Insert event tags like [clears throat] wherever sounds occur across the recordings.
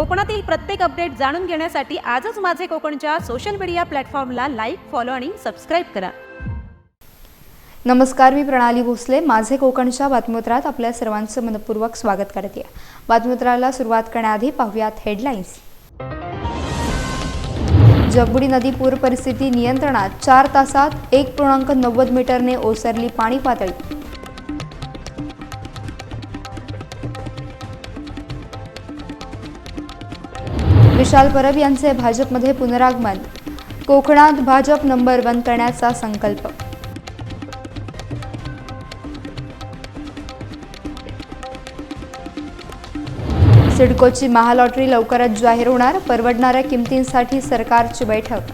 कोकणातील प्रत्येक अपडेट जाणून घेण्यासाठी आजच माझे कोकणच्या सोशल मीडिया प्लॅटफॉर्मला लाईक फॉलो आणि सबस्क्राईब करा. नमस्कार मी प्रणाली भोसले. माझे कोकणच्या बातमीपत्रात आपल्या सर्वांचं मनपूर्वक स्वागत करते बातमीपत्राला सुरुवात करण्याआधी पाहूयात हेडलाईन्स जगबुडी नदी पूर परिस्थिती नियंत्रणात चार तासात एक पूर्णांक नव्वद मीटरने ओसरली पाणी पातळी. विशाल परब यांचे भाजपमध्ये पुनरागमन. कोकणात भाजप नंबर वन करण्याचा संकल्प. सिडकोची महालॉटरी लवकरच जाहीर होणार परवडणाऱ्या किमतींसाठी सरकारची बैठक.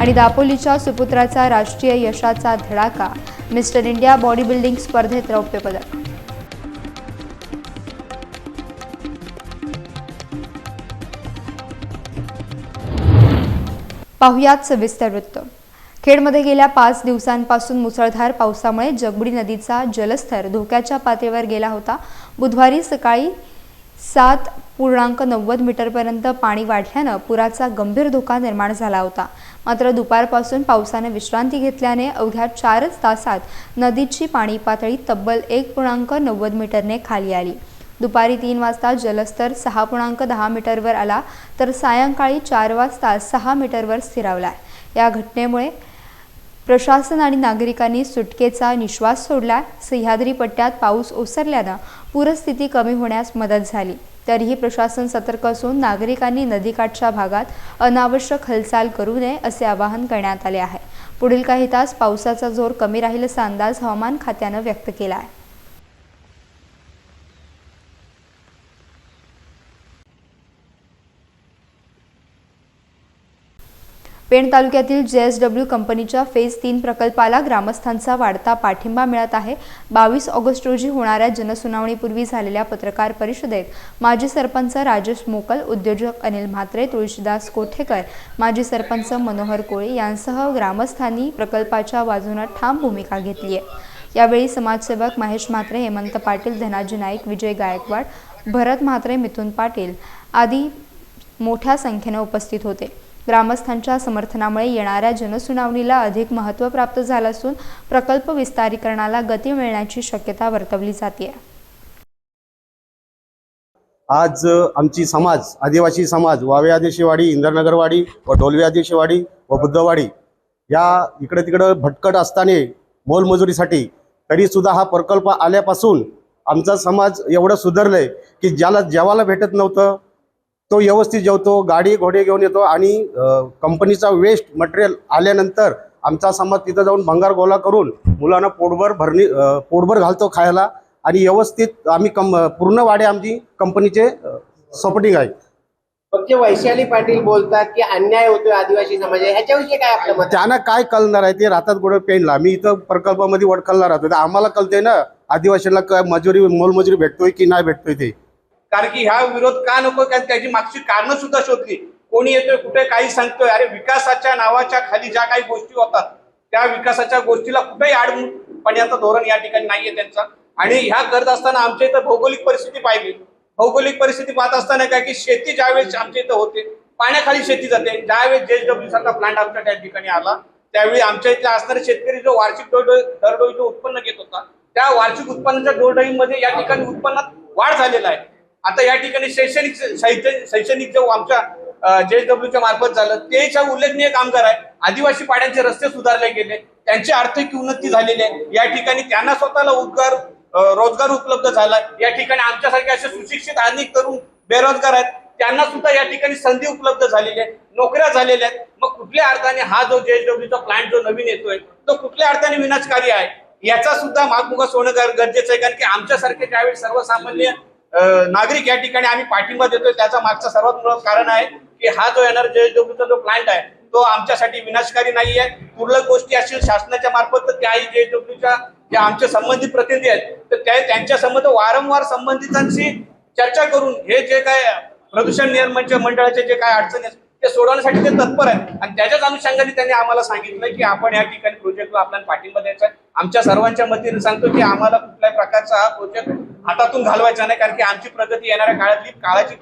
आणि दापोलीच्या सुपुत्राचा राष्ट्रीय यशाचा धडाका. मिस्टर इंडिया बॉडी बिल्डिंग स्पर्धेत रौप्य पदक. पाहुयात सविस्तर वृत्त. खेडमध्ये गेल्या पाच दिवसांपासून मुसळधार पावसामुळे जगबुडी नदीचा जलस्तर धोक्याच्या पातळीवर गेला होता. बुधवारी सकाळी सात पूर्णांक नव्वद मीटरपर्यंत पाणी वाढल्यानं पुराचा गंभीर धोका निर्माण झाला होता. मात्र दुपारपासून पावसाने विश्रांती घेतल्याने अवघ्या चारच तासात नदीची पाणी पातळी तब्बल एक पूर्णांक नव्वद मीटरने खाली आली. दुपारी तीन वाजता जलस्तर सहा पूर्णांक दहा मीटरवर आला तर सायंकाळी चार वाजता सहा मीटरवर स्थिरावला या घटनेमुळे प्रशासन आणि नागरिकांनी सुटकेचा निश्वास सोडला सह्याद्री पट्ट्यात पाऊस ओसरल्यानं पूरस्थिती कमी होण्यास मदत झाली. तरीही प्रशासन सतर्क असून नागरिकांनी नदीकाठच्या भागात अनावश्यक हालचाल करू नये असे आवाहन करण्यात आले आहे. पुढील काही तास पावसाचा जोर कमी राहील असा अंदाज हवामान खात्यानं व्यक्त केला आहे. पेण तालुक्यातील जे एस डब्ल्यू कंपनीच्या फेज तीन प्रकल्पाला ग्रामस्थांचा वाढता पाठिंबा मिळत आहे. बावीस ऑगस्ट रोजी होणाऱ्या जनसुनावणीपूर्वी झालेल्या पत्रकार परिषदेत माजी सरपंच राजेश मोकल उद्योजक अनिल म्हात्रे तुळशीदास कोठेकर माजी सरपंच मनोहर कोळे यांसह ग्रामस्थांनी प्रकल्पाच्या बाजूने ठाम भूमिका घेतली आहे यावेळी समाजसेवक महेश म्हात्रे हेमंत पाटील धनाजी नाईक विजय गायकवाड भरत म्हात्रे मिथुन पाटील आदी मोठ्या संख्येने उपस्थित होते. ग्रामस्थांच्या समर्थनामुळे येणाऱ्या जनसुनावणीला अधिक महत्त्व प्राप्त झालं असून प्रकल्प विस्तारीकरणाला गती मिळण्याची शक्यता वर्तवली जाते. आज आमची समाज आदिवासी समाज वावे आदिवासीवाडी इंद्रनगरवाडी व डोलवी आदिवासीवाडी व बुद्धवाडी या इकडे तिकडं भटकट असताना मोलमजुरीसाठी तरीसुद्धा हा प्रकल्प आल्यापासून आमचा समाज एवढं सुधारलंय की ज्याला जेवायला भेटत नव्हतं तो व्यवस्थित जेवतो गाडी घोडे घेऊन येतो आणि कंपनीचा वेस्ट मटेरियल आल्यानंतर आमचा समाज तिथं जाऊन भंगार गोळा करून मुलांना पोटभर भरणी पोटभर घालतो खायला आणि व्यवस्थित आम्ही कम पूर्ण वाडे आमची कंपनीचे सपोर्टिंग आहे. पक्ष वैशाली पाटील बोलतात की अन्याय होतोय आदिवासी समाज ह्याच्याविषयी काय आपलं मत त्यांना काय कळणार आहे? ते राहतात गोड पेनला. मी इथं प्रकल्पामध्ये वडखलला राहतो. तर आम्हाला कळते ना आदिवासीला काय मजुरी मोलमजुरी भेटतोय की नाही भेटतोय ते? कारण की ह्या विरोध का नको? कारण त्याची मागची कारणं सुद्धा शोधली. कोणी येतोय कुठे काही सांगतोय? अरे विकासाच्या नावाच्या खाली ज्या काही गोष्टी होतात त्या विकासाच्या गोष्टीला कुठेही आडमुटपण्याचं धोरण या ठिकाणी नाहीये त्यांचा. आणि ह्या करत असताना आमच्या इथं भौगोलिक परिस्थिती पाहिली. भौगोलिक परिस्थिती पाहत असताना काय की शेती ज्यावेळेस आमच्या इथं होते पाण्याखाली शेती जाते. ज्यावेळेस जेएसडब्ल्यू सारखा प्लांट आमच्या त्या ठिकाणी आला त्यावेळी आमच्या इथे असणारे शेतकरी जो वार्षिक दरडोई जो उत्पन्न घेत होता त्या वार्षिक उत्पन्नाच्या डोळडोळीमध्ये या ठिकाणी उत्पन्नात वाढ झालेला आहे. आता या ठिकाणी शैक्षणिक शैक्षणिक शैक्षणिक जो आमच्या जेएसडब्ल्यूच्या मार्फत झालं तेच्या उल्लेखनीय कामगार आहे आदिवासी पाड्यांचे रस्ते सुधारले गेले त्यांची आर्थिक उन्नती झालेली आहे. या ठिकाणी त्यांना स्वतःला उद्गार रोजगार उपलब्ध झाला या ठिकाणी आमच्यासारखे असे सुशिक्षित अनेक तरुण बेरोजगार आहेत. त्यांना सुद्धा या ठिकाणी संधी उपलब्ध झालेली आहे. नोकऱ्या झालेल्या आहेत. मग कुठल्या अर्थाने हा जो जेएसडब्ल्यूचा प्लांट जो नवीन येतोय तो कुठल्या अर्थाने विनाशकारी आहे? याचा सुद्धा मागमुगास होणं गरजेचं आहे. कारण की आमच्यासारखे ज्यावेळी सर्वसामान्य नागरिक या ठिकाणी आम्ही पाठिंबा देतोय. त्याचा मागचं सर्वात मोठं कारण आहे की हा जो येणार जेएसडब्ल्यूचा जो प्लांट आहे तो आमच्यासाठी विनाशकारी नाही आहे तुरळक गोष्टी असतील शासनाच्या मार्फत तर त्याही जेएसडब्ल्यूच्या जे आमचे संबंधित प्रतिनिधी आहेत तर त्या त्यांच्या संबंध वारंवार संबंधितांशी चर्चा करून हे जे काय प्रदूषण नियमनच्या मंडळाचे जे काय अडचणी आहेत ते सोडवण्यासाठी ते तत्पर आहेत. आणि त्याच्याच अनुषंगाने त्यांनी आम्हाला सांगितलं की आपण या ठिकाणी प्रोजेक्टला आपल्याला पाठिंबा द्यायचा आहे. आमच्या सर्वांच्या मतीने सांगतो की आम्हाला कुठल्याही प्रकारचा हा प्रोजेक्ट हातातून घालवायचा नाही कारण की आमची प्रगती येणाऱ्या काळातली काळाची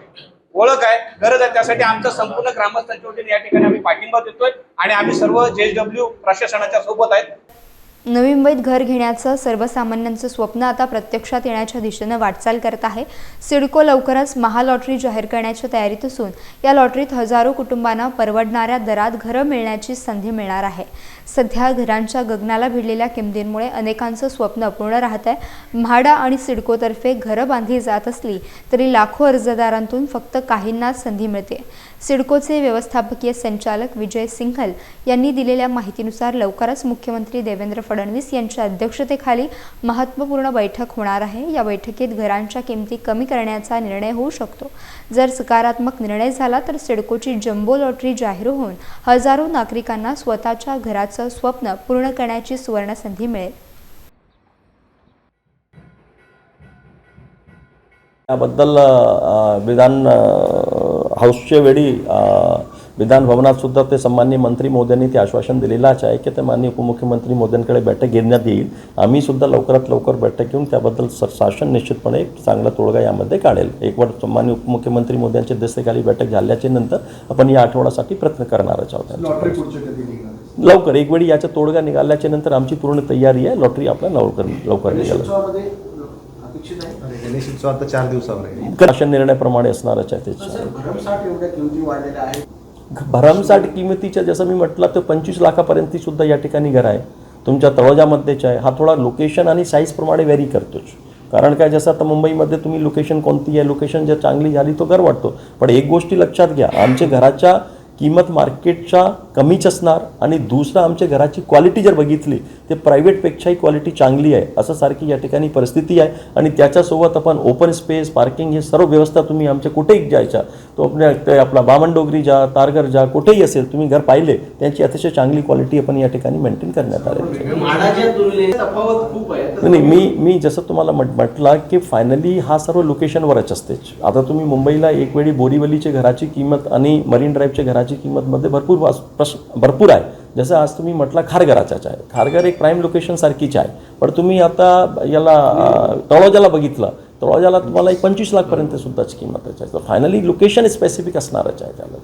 ओळख आहे. गरज आहे. त्यासाठी आमचा संपूर्ण ग्रामस्थांच्या वतीने या ठिकाणी आम्ही पाठिंबा देतोय आणि आम्ही सर्व जेएसडब्ल्यू प्रशासनाच्या सोबत आहेत. नवी मुंबईत घर घेण्याचं सर्वसामान्यांचं स्वप्न आता प्रत्यक्षात येण्याच्या दिशेनं वाटचाल करत आहे. सिडको लवकरच महालॉटरी जाहीर करण्याच्या तयारीत असून या लॉटरीत हजारो कुटुंबांना परवडणाऱ्या दरात घरं मिळण्याची संधी मिळणार आहे. सध्या घरांच्या गगनाला भिडलेल्या किमतींमुळे अनेकांचं स्वप्न अपूर्ण राहत आहे. म्हाडा आणि सिडकोतर्फे घरं बांधली जात असली तरी लाखो अर्जदारांतून फक्त काहींनाच संधी मिळते. सिडकोचे व्यवस्थापकीय संचालक विजय सिंघल यांनी दिलेल्या माहितीनुसार लवकरच मुख्यमंत्री देवेंद्र फडणवीस यांच्या अध्यक्षतेखाली महत्त्वपूर्ण बैठक होणार आहे. या बैठकीत घरांच्या किमती कमी करण्याचा निर्णय होऊ शकतो. जर सकारात्मक निर्णय झाला तर सिडकोची जम्बो लॉटरी जाहीर होऊन हजारो नागरिकांना स्वतःच्या घराचं स्वप्न पूर्ण करण्याची सुवर्णसंधी मिळेल. याबद्दल विधान हाऊसच्या वेळी विधान भवनात सुद्धा ते सन्मान्य मंत्री मोदयांनी ते आश्वासन दिलेलंच आहे की ते माननीय उपमुख्यमंत्री मोदयांकडे बैठक घेण्यात येईल. आम्ही सुद्धा लवकरात लवकर बैठक घेऊन त्याबद्दल स- शासन निश्चितपणे एक चांगला तोडगा यामध्ये काढेल. एक वर सन्मान्य उपमुख्यमंत्री मोदयांच्या अध्यक्षतेखाली बैठक झाल्याच्यानंतर आपण या आठवड्यासाठी प्रयत्न करणारच आहोत. लवकर एक वेळी याचा तोडगा निघाल्याच्या नंतर आमची पूर्ण तयारी आहे. लॉटरी आपल्या लवकर लवकर निघाल. गणेश उत्सव आता चार दिवसावर आहे. शासन निर्णयाप्रमाणे असणारच आहे त्याच्या भरमसाठ किमतीच्या जसं मी म्हटलं तर पंचवीस लाखापर्यंत सुद्धा या ठिकाणी घर आहे. तुमच्या तळोजामध्येच आहे. हा थोडा लोकेशन आणि साईजप्रमाणे व्हेरी करतोच. कारण काय जसं आता मुंबईमध्ये तुम्ही लोकेशन कोणती आहे लोकेशन जर चांगली झाली तो घर वाटतो. पण एक गोष्टी लक्षात घ्या. आमच्या घराच्या किंमत मार्केटच्या कमीच असणार आणि दुसरं आमच्या घराची क्वालिटी जर बघितली ते प्रायव्हेटपेक्षाही क्वालिटी चांगली आहे. असं सारखी या ठिकाणी परिस्थिती आहे. आणि त्याच्यासोबत आपण ओपन स्पेस पार्किंग हे सर्व व्यवस्था तुम्ही आमच्या कुठेही जायच्या तो आपल्या ते आपला बामणडोगरी जा तारघर जा कुठेही असेल तुम्ही घर पाहिले त्यांची अतिशय चांगली क्वालिटी आपण या ठिकाणी मेंटेन करण्यात तर नाही मी मी जसं तुम्हाला म्हट म्हटलं की फायनली हा सर्व लोकेशनवरच असतेच आता तुम्ही मुंबईला एक वेळी बोरीवलीच्या घराची किंमत आणि मरीन ड्राईव्हच्या घराची किंमतमध्ये भरपूर वास- प्रश्न भरपूर आहे. जसं आज तुम्ही म्हटलं खारघराच्याच आहे. खारघर एक प्राईम लोकेशन सारखीच आहे. पण तुम्ही आता याला तळोजाला बघितलं. तळोजाला तुम्हाला एक पंचवीस लाखपर्यंत सुद्धाच किंमत आहे. तर फायनली लोकेशन स्पेसिफिक असणारच आहे म्हणून.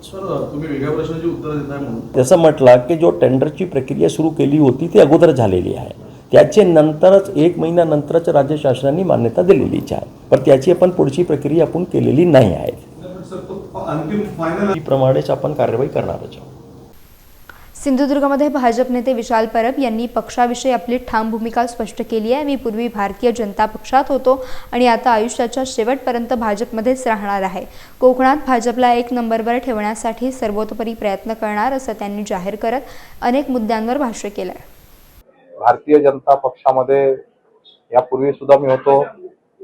जसं म्हटलं की जो टेंडरची प्रक्रिया सुरू केली होती ती अगोदर झालेली आहे. त्याचे नंतरच एक महिन्यानंतरच राज्य शासनाने मान्यता दिलेलीच आहे. पण त्याची आपण पुढची प्रक्रिया आपण केलेली नाही आहे. अंतिम फायनल प्रमाणेच आपण कार्यवाही करणारच आहोत. सिंधुदुर्गमध्ये भाजप नेते विशाल परब यांनी पक्षाविषयी आपली ठाम भूमिका स्पष्ट केली आहे. मी पूर्वी भारतीय जनता पक्षात होतो आणि आता आयुष्याच्या शेवटपर्यंत भाजपमध्येच राहणार आहे. कोकणात भाजपला एक नंबरवर ठेवण्यासाठी सर्वतोपरी प्रयत्न करणार असं त्यांनी जाहीर करत अनेक मुद्द्यांवर भाष्य केलं आहे भारतीय जनता पक्षामध्ये यापूर्वी सुद्धा मी होतो.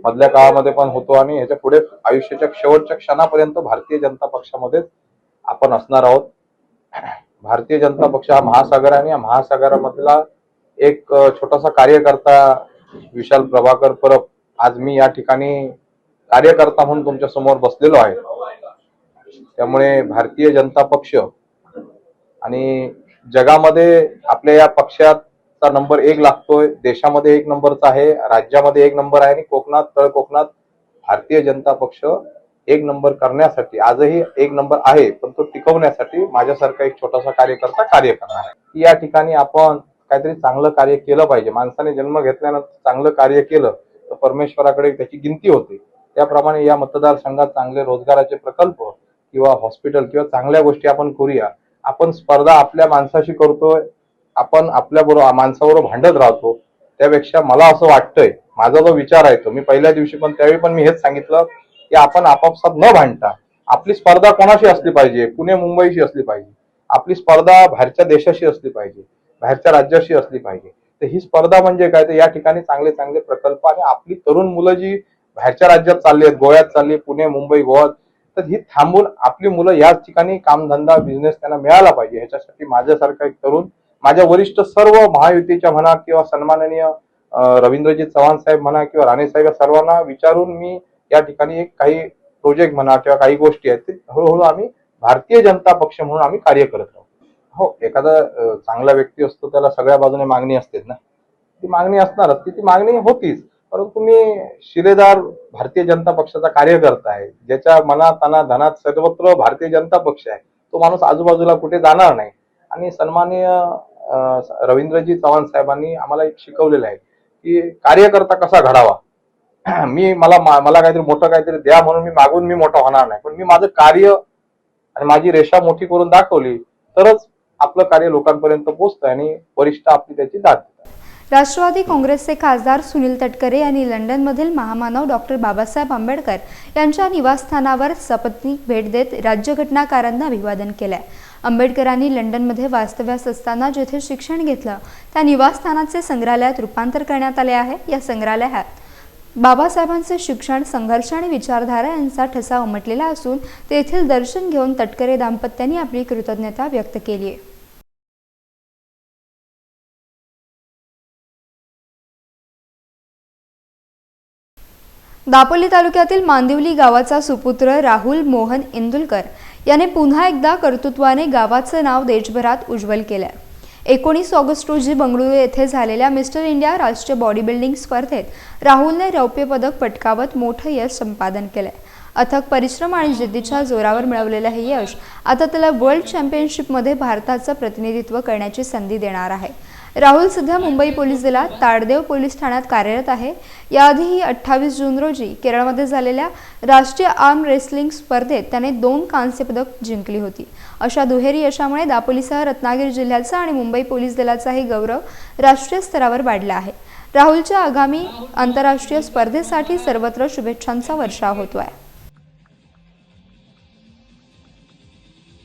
मधल्या काळामध्ये पण होतो आणि ह्याच्या पुढे आयुष्याच्या शेवटच्या क्षणापर्यंत भारतीय जनता पक्षामध्येच आपण असणार आहोत. भारतीय जनता पक्ष हा महासागर आहे आणि या महासागरामधला एक छोटासा कार्यकर्ता विशाल प्रभाकर परब आज मी या ठिकाणी कार्यकर्ता म्हणून तुमच्यासमोर बसलेलो आहे. त्यामुळे भारतीय जनता पक्ष आणि जगामध्ये आपल्या या पक्षात चा नंबर एक लागतोय. देशामध्ये एक नंबरचा आहे राज्यामध्ये एक नंबर आहे आणि कोकणात तळ कोकणात भारतीय जनता पक्ष एक नंबर करण्यासाठी आजही एक नंबर आहे पण तो टिकवण्यासाठी माझ्यासारखा एक छोटासा कार्यकर्ता कार्य करणार आहे. या ठिकाणी आपण काहीतरी चांगलं कार्य केलं पाहिजे माणसाने जन्म घेतल्यानंतर चांगलं कार्य केलं तर परमेश्वराकडे त्याची गिनती होते. त्याप्रमाणे या मतदारसंघात चांगले रोजगाराचे प्रकल्प किंवा हॉस्पिटल किंवा चांगल्या गोष्टी आपण करूया. आपण स्पर्धा आपल्या माणसाशी करतोय आपण आपल्याबरोबर माणसाबरोबर भांडत राहतो त्यापेक्षा मला असं वाटतंय माझा जो विचार आहे तो मी पहिल्या दिवशी पण त्यावेळी पण मी हेच सांगितलं की आपण आपापसात न भांडता आपली स्पर्धा कोणाशी असली पाहिजे? पुणे मुंबईशी असली पाहिजे. आपली स्पर्धा बाहेरच्या देशाशी असली पाहिजे. बाहेरच्या राज्याशी असली पाहिजे. तर ही स्पर्धा म्हणजे काय? तर या ठिकाणी चांगले चांगले प्रकल्प आणि आपली तरुण मुलं जी बाहेरच्या राज्यात चालली आहेत गोव्यात चालली पुणे मुंबई गोवा तर ही थांबून आपली मुलं याच ठिकाणी कामधंदा बिझनेस त्यांना मिळाला पाहिजे. ह्याच्यासाठी माझ्यासारखा एक तरुण माझ्या वरिष्ठ सर्व महायुतीच्या म्हणा किंवा सन्माननीय रवींद्रजी चव्हाण साहेब म्हणा किंवा राणे साहेब या सर्वांना विचारून मी या ठिकाणी एक काही प्रोजेक्ट म्हणा किंवा काही गोष्टी आहेत ते हळूहळू आम्ही भारतीय जनता पक्ष म्हणून आम्ही कार्य करत राहू. हो एखादा चांगला व्यक्ती असतो त्याला सगळ्या बाजूने मागणी असतेच ना. ती मागणी असणारच ती ती मागणी होतीच. परंतु मी शिलेदार भारतीय जनता पक्षाचा कार्यकर्ता आहे ज्याच्या मनात अना धनात सर्वत्र भारतीय जनता पक्ष आहे तो माणूस आजूबाजूला कुठे जाणार नाही. आणि सन्माननीय रवींद्रजी चव्हाण साहेबांनी आम्हाला एक शिकवलेलं आहे की कार्यकर्ता कसा घडावा. [clears throat] मी मला मला काहीतरी मोठं काहीतरी द्या म्हणून मी मागून मी मोठा होणार नाही. पण मी माझं कार्य आणि माझी रेषा मोठी करून दाखवली तरच आपलं कार्य लोकांपर्यंत पोहोचतं आणि वरिष्ठ आपली त्याची दाद राष्ट्रवादी काँग्रेसचे खासदार सुनील तटकरे यांनी लंडनमधील महामानव डॉक्टर बाबासाहेब आंबेडकर यांच्या निवासस्थानावर सपत्नीक भेट देत राज्यघटनाकारांना अभिवादन केलंय. आंबेडकरांनी लंडनमध्ये वास्तव्यास असताना जेथे शिक्षण घेतलं त्या निवासस्थानाचे संग्रहालयात रूपांतर करण्यात आले आहे. या संग्रहालयात बाबासाहेबांचे शिक्षण संघर्ष आणि विचारधारा यांचा ठसा उमटलेला असून तेथील दर्शन घेऊन तटकरे दाम्पत्यांनी आपली कृतज्ञता व्यक्त केली आहे. दापोली तालुक्यातील मांदिवली गावाचा सुपुत्र राहुल मोहन इंदुलकर याने पुन्हा एकदा कर्तृत्वाने गावाचं नाव देशभरात उज्ज्वल केलंय. एकोणीस ऑगस्ट रोजी बंगळुरू येथे झालेल्या मिस्टर इंडिया राष्ट्रीय बॉडी बिल्डिंग स्पर्धेत राहुलने रौप्य पदक पटकावत मोठं यश संपादन केलंय. अथक परिश्रम आणि जिद्दीच्या जोरावर मिळवलेलं हे यश आता त्याला वर्ल्ड चॅम्पियनशिपमध्ये भारताचं प्रतिनिधित्व करण्याची संधी देणार आहे. राहुल सध्या मुंबई पोलीस दलात ताडदेव पोलीस ठाण्यात कार्यरत आहे. याआधीही अठ्ठावीस जून रोजी केरळमध्ये झालेल्या राष्ट्रीय आर्म रेसलिंग स्पर्धेत त्याने दोन कांस्य पदक जिंकली होती. अशा दुहेरी यशामुळे दापोलीसह रत्नागिरी जिल्ह्याचा आणि मुंबई पोलीस दलाचाही गौरव राष्ट्रीय स्तरावर वाढला आहे. राहुलच्या आगामी आंतरराष्ट्रीय स्पर्धेसाठी सर्वत्र शुभेच्छांचा वर्षाव आहे